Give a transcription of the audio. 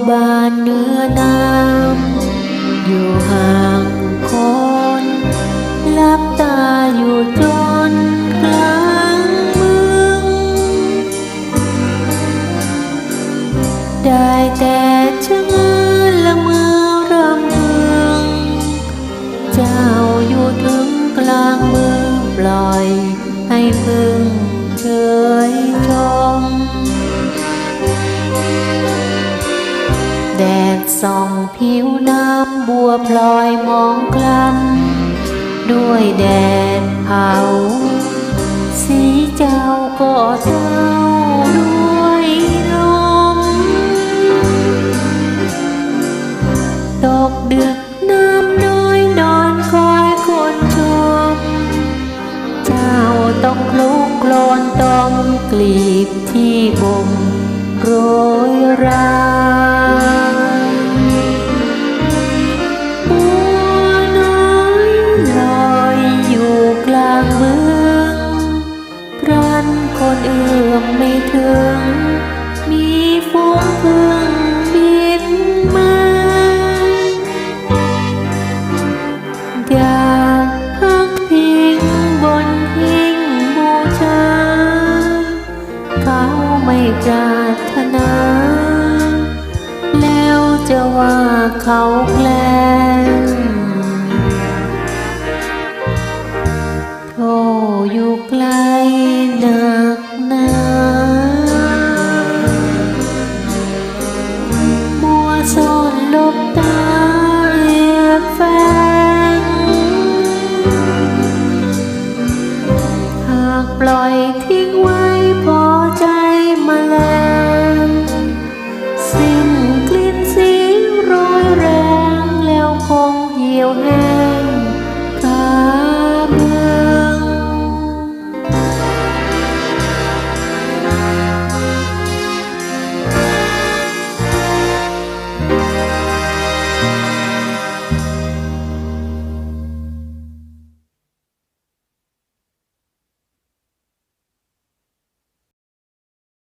วบานเนื้อน้ำอยู่ห่างคนหลับตาอยู่จนกลางเมืองได้แต่ชะเง้อ แดดส่องผิวน้ำบัวพลอยมองคล้ำด้วยแดดเผา สีเจ้าก็เจ้าด้วยลมตกดึกน้ำน้อยนอนคอยคนชม เจ้าต้องคลุกโคลนต้อมกลีบที่บ่มโรยรา ถึง มีฝูงพึ่งบินมา อยากพักพิงบนหิ้งบูชา เขาไม่ปรารถนา แล้วจะว่าเขาแกล้งโธอยู่ไกล lúc